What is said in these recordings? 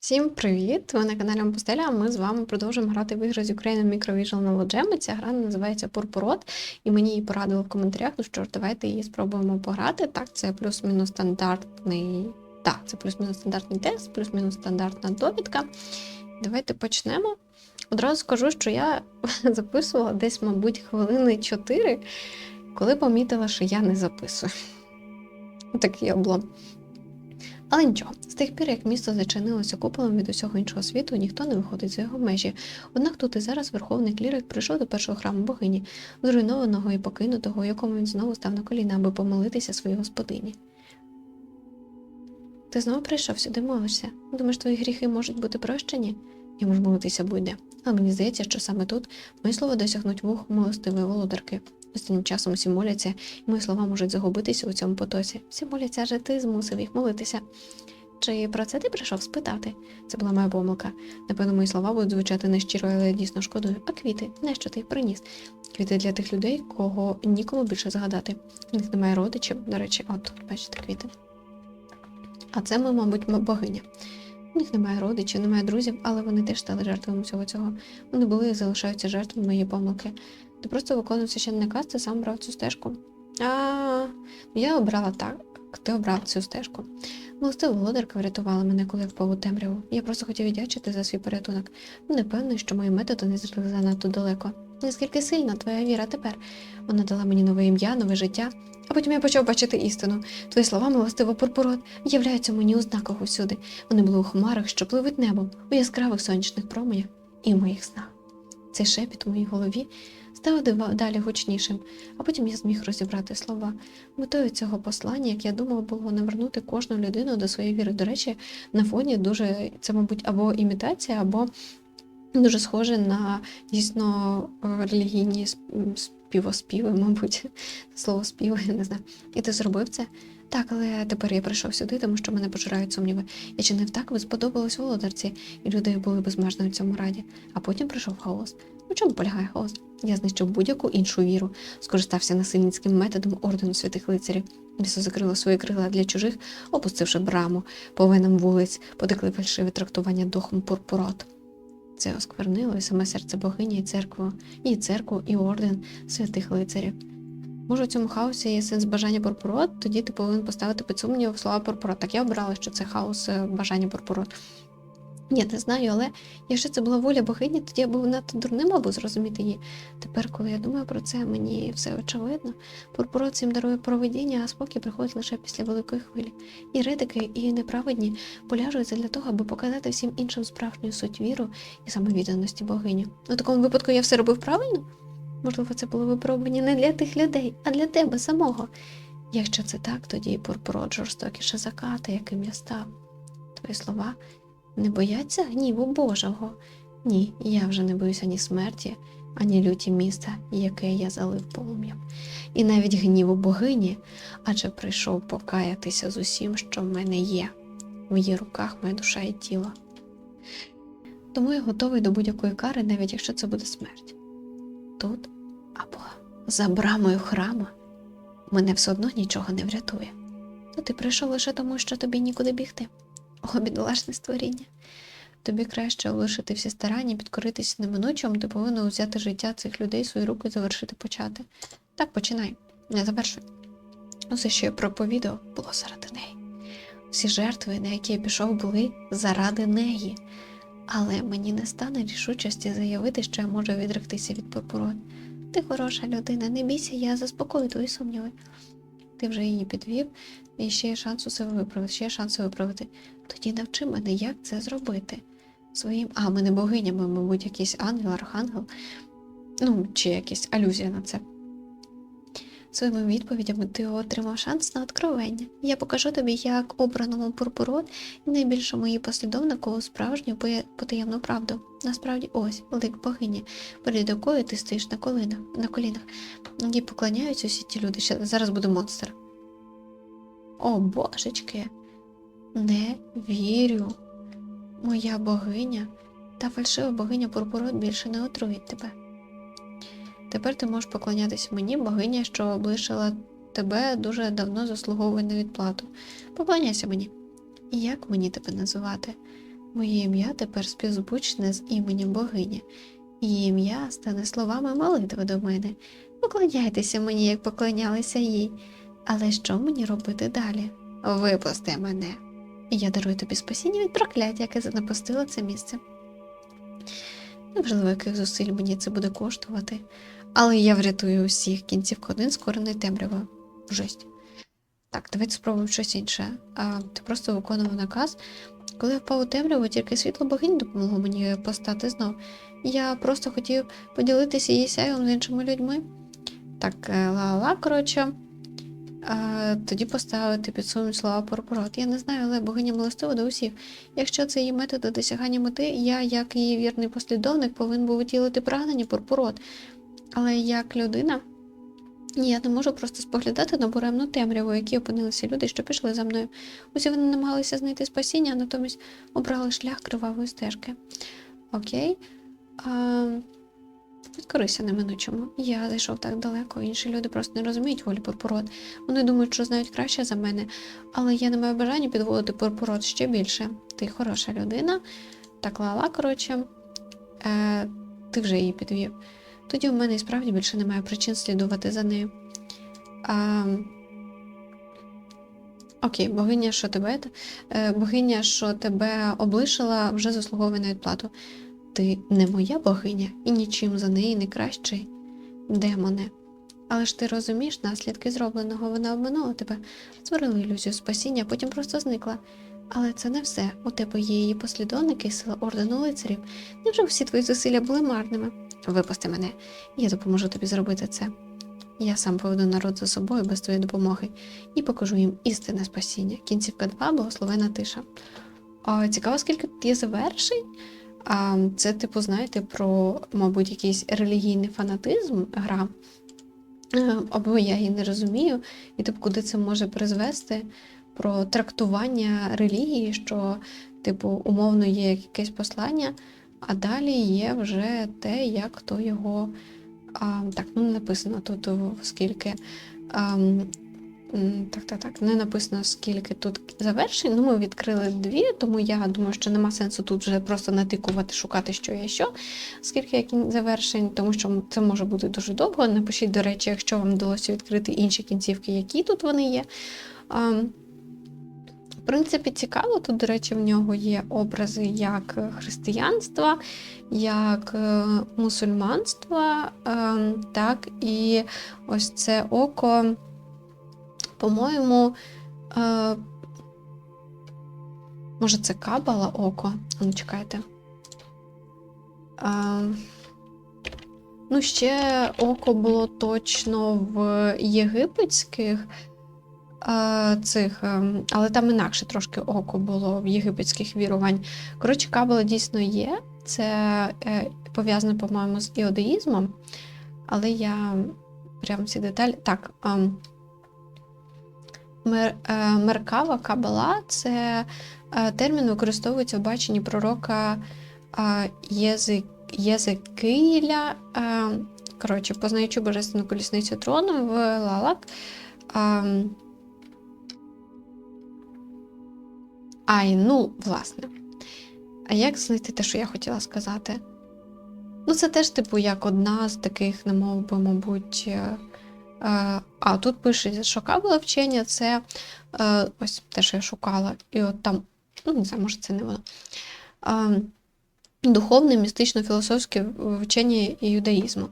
Всім привіт! Ви на каналі Ампустеля. Ми з вами продовжуємо грати в ігри з Ukraine Microvisual Gem. Ця гра називається Пурпурот, і мені її порадили в коментарях. Ну що ж, давайте її спробуємо пограти. Так, це плюс-мінус стандартний. Так, це плюс-мінус стандартний тест, плюс-мінус стандартна довідка. Давайте почнемо. Одразу скажу, що я записувала десь, мабуть, хвилини 4, коли помітила, що я не записую. Такий облом. Але нічого, з тих пір, як місто зачинилося куполом від усього іншого світу, ніхто не виходить за його межі. Однак тут і зараз верховний клірик прийшов до першого храму богині, зруйнованого і покинутого, якому він знову став на коліна, аби помолитися своїй господині. Ти знову прийшов сюди, молишся. Думаєш, твої гріхи можуть бути прощені? Я можу молитися будь-де. Але мені здається, що саме тут мої слова досягнуть вух милостивої володарки. Останнім часом всі моляться, і мої слова можуть загубитися у цьому потоці. Всі моляться, адже ти змусив їх молитися. Чи про це ти прийшов спитати? Це була моя помилка. Напевно, мої слова будуть звучати нещиро, але я дійсно шкодую. А квіти, нащо ти їх приніс? Квіти для тих людей, кого нікому більше згадати. У них немає родичів, до речі, от, бачите, квіти. А це ми, мабуть, богиня. У них немає родичів, немає друзів, але вони теж стали жертвами всього цього. Вони були і залишаються жертвами моєї помилки. Ти просто виконував священний наказ, ти сам брав цю стежку. А я обрала так, ти обрав цю стежку. Милостива володарка врятувала мене, коли я впав у темряву. Я просто хотів віддячити за свій порятунок. Не певний, що мої методи не зайшли занадто далеко. Наскільки сильна твоя віра тепер? Вона дала мені нове ім'я, нове життя. А потім я почав бачити істину. Твої слова, милостиво пурпурот, являються мені у знаках усюди. Вони були у хмарах, що пливуть небом, у яскравих сонячних променях і в моїх снах. Цей шепіт у моїй голові став далі гучнішим, а потім я зміг розібрати слова. Метою цього послання, як я думав, було навернути кожну людину до своєї віри. До речі, на фоні дуже це, мабуть, або імітація, або дуже схоже на дійсно релігійні співоспіви, мабуть, слово співи, я не знаю. І ти зробив це? Так, але тепер я прийшов сюди, тому що мене пожирають сумніви. І чи не так ви сподобалось володарці, і люди були безмежно в цьому раді. А потім прийшов хаос. У чому полягає хаос? Я знищив будь-яку іншу віру, скористався насильницьким методом ордену святих лицарів. Місто закрило свої крила для чужих, опустивши браму, по вулиць, потекли фальшиві трактування духом пурпурот. Це осквернило і саме серце богині і церкву, і церкву, і орден святих лицарів. Може, у цьому хаосі є сенс бажання пурпурот, тоді ти повинен поставити під сумнів слова пурпурот. Так я обрала, що це хаос е, бажання пурпурот. Ні, не знаю, але якщо це була воля богині, тоді я був надто дурним, аби зрозуміти її. Тепер, коли я думаю про це, мені все очевидно. Пурпурот всім дарує провидіння, а спокій приходить лише після великої хвилі. І редики, і неправедні поляжуються для того, аби показати всім іншим справжню суть віру і самовідданості богині. У такому випадку я все робив правильно? Можливо, це було випробування не для тих людей, а для тебе самого. Якщо це так, тоді і пурпурот жорстокіше заката, яким я став. Твої слова не бояться гніву Божого. Ні, я вже не боюся ні смерті, ані люті міста, яке я залив полум'ям, і навіть гніву богині, адже прийшов покаятися з усім, що в мене є. В її руках моя душа і тіло. Тому я готовий до будь-якої кари, навіть якщо це буде смерть. Тут або за брамою храма мене все одно нічого не врятує. То ти прийшов лише тому, що тобі нікуди бігти. О, бідолашне створіння. Тобі краще лишити всі старання, підкоритися неминучому, ти повинен взяти життя цих людей в свої руки і завершити почати. Так, починай. Не завершуй. Усе, що я проповідав, було заради неї. Всі жертви, на які я пішов, були заради неї. Але мені не стане рішучості заявити, що я можу відректися від пурпурот. Ти хороша людина, не бійся, я заспокою твої сумніви. Ти вже її підвів, і ще є шанс усе виправити, ще є шанси виправити. Тоді навчи мене, як це зробити. Своїм. А, ми не богиня, ми, мабуть, якийсь ангел, архангел, ну, чи якась алюзія на це. Своїми відповідями ти отримав шанс на откровення. Я покажу тобі, як обраному пурпурот і найбільшому послідовнику справжню потаємну правду. Насправді ось лик богині, перед якою ти стоїш на колінах, на колінах. Їй поклоняються усі ті люди. Ще зараз буде монстр. О, божечки, не вірю. Моя богиня та фальшива богиня Пурпурот більше не отруїть тебе. Тепер ти можеш поклонятися мені, богиня, що облишила тебе дуже давно заслуговує на відплату. Поклоняйся мені. І як мені тебе називати? Моє ім'я тепер співзвучне з іменем богині. Її ім'я стане словами молитви до мене. Поклоняйтеся мені, як поклонялися їй. Але що мені робити далі? Випусти мене. Я дарую тобі спасіння від прокляття, яке занапустило це місце. Неважливо, яких зусиль мені це буде коштувати, але я врятую усіх кінців один скорений темрявою. Жесть. Так, давайте спробуємо щось інше. А, ти просто виконував наказ. Коли я впав у темряву, тільки світло богинь допомогло мені постати знов. Я просто хотів поділитися її сяйвом з іншими людьми. Так, е, ла-ла, коротше. А, тоді поставити під сумнів слова Порпорот. Я не знаю, але богиня милостива до усіх. Якщо це її метод до досягання мети, я, як її вірний послідовник, повинен був утілити прагнення Порпорот. Але як людина, я не можу просто споглядати на буремну темряву, в якій опинилися люди, що пішли за мною. Усі вони намагалися знайти спасіння, а натомість обрали шлях кривавої стежки. Окей. А, підкорися неминучому. Я зайшов так далеко, інші люди просто не розуміють волі Пурпурот. Вони думають, що знають краще за мене, але я не маю бажання підводити Пурпурот ще більше. Ти хороша людина. Так лала, коротше, е, ти вже її підвів. Тоді у мене і справді більше немає причин слідувати за нею. А, окей, богиня, що тебе е, богиня, що тебе облишила, вже заслуговує на відплату. Ти не моя богиня і нічим за неї не кращий, демоне. Але ж ти розумієш наслідки зробленого, вона обманула тебе, створила ілюзію спасіння, потім просто зникла. Але це не все. У тебе є її послідовники сила ордену лицарів. Невже всі твої зусилля були марними? Випусти мене, я допоможу тобі зробити це. Я сам поведу народ за собою без твоєї допомоги і покажу їм істинне спасіння. Кінцівка 2, благословена тиша. А, цікаво, скільки тут є завершень. А, це, типу, знаєте, про, мабуть, якийсь релігійний фанатизм гра. Е, Або я її не розумію, і типу, куди це може призвести про трактування релігії, що, типу, умовно є якесь послання, а далі є вже те, як хто його. А, так, ну не написано тут скільки. А, так, так, так, не написано скільки тут завершень. Ну, ми відкрили дві, тому я думаю, що нема сенсу тут вже просто натикувати, шукати, що є що, скільки як завершень, тому що це може бути дуже довго. Напишіть, до речі, якщо вам вдалося відкрити інші кінцівки, які тут вони є. Принципі, цікаво. Тут, до речі, в нього є образи як християнства, як е, мусульманства, е, так і ось це око, по-моєму, е, може, це кабала око? Ну, чекайте. Е, ну, ще око було точно в єгипетських е, цих, е, але там інакше трошки око було в єгипетських вірувань. Коротше, кабала дійсно є. Це е, пов'язано, по-моєму, з іудаїзмом, але я прям ці деталі. Так. Е, мер, е, меркава кабала це е, термін використовується в баченні пророка е, Єзекиїля. Е, коротше, познаючи божественну колісницю трону в Лалак. Ай, ну, власне. А як знайти те, що я хотіла сказати? Ну, це теж, типу, як одна з таких, не мов би, мабуть. е, е, А, тут пише, що кабела вчення це е, ось те, що я шукала. І от там, ну, не знаю, може, це не воно. Е, Духовне, містично-філософське вчення юдаїзму.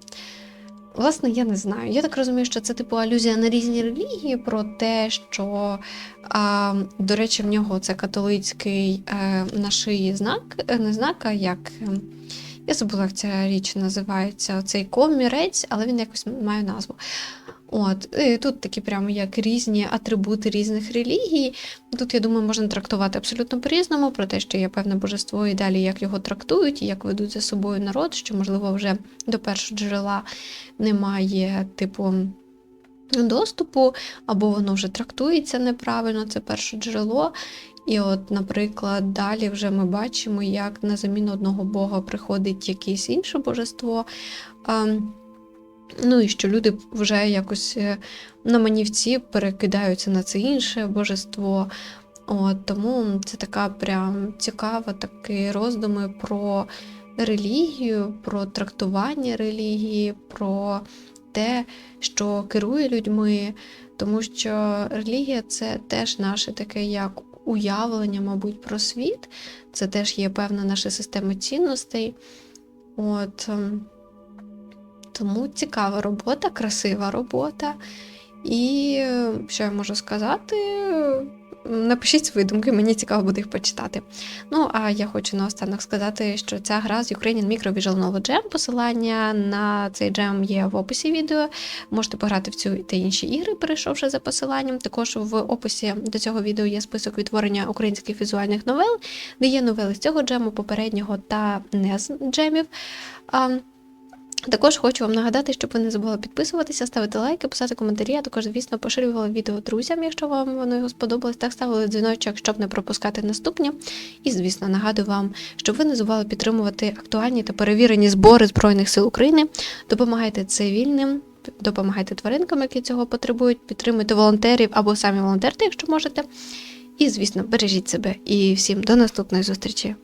Власне, я не знаю. Я так розумію, що це типу алюзія на різні релігії, про те, що, а, до речі, в нього це католицький е, на шиї знак, е, не знак, а як. е, Я забула, як ця річ називається. Цей комірець, але він якось має назву. От, і тут такі прямо як різні атрибути різних релігій. Тут, я думаю, можна трактувати абсолютно по-різному, про те, що є певне божество, і далі як його трактують, і як ведуть за собою народ, що, можливо, вже до першого джерела немає, типу, доступу, або воно вже трактується неправильно, це перше джерело. І от, наприклад, далі вже ми бачимо, як на заміну одного Бога приходить якесь інше божество. Ну і що люди вже якось е, на манівці перекидаються на це інше божество. От, тому це така прям цікава такі роздуми про релігію, про трактування релігії, про те, що керує людьми, тому що релігія це теж наше таке як уявлення, мабуть, про світ. Це теж є певна наша система цінностей. От, ем, тому цікава робота, красива робота. І е, що я можу сказати? Напишіть свої думки, мені цікаво буде їх почитати. Ну, а я хочу наостанок сказати, що ця гра з Ukrainian Micro Visual Novel Jam. Посилання на цей джем є в описі відео. Можете пограти в цю та інші ігри, перейшовши за посиланням. Також в описі до цього відео є список відтворення українських візуальних новел, де є новели з цього джему, попереднього та не з джемів. Також хочу вам нагадати, щоб ви не забули підписуватися, ставити лайки, писати коментарі, а також, звісно, поширювали відео друзям, якщо вам воно його сподобалось. Так ставили дзвіночок, щоб не пропускати наступні. І, звісно, нагадую вам, щоб ви не забували підтримувати актуальні та перевірені збори Збройних сил України. Допомагайте цивільним, допомагайте тваринкам, які цього потребують, підтримуйте волонтерів або самі волонтерте, якщо можете. І, звісно, бережіть себе. І всім до наступної зустрічі.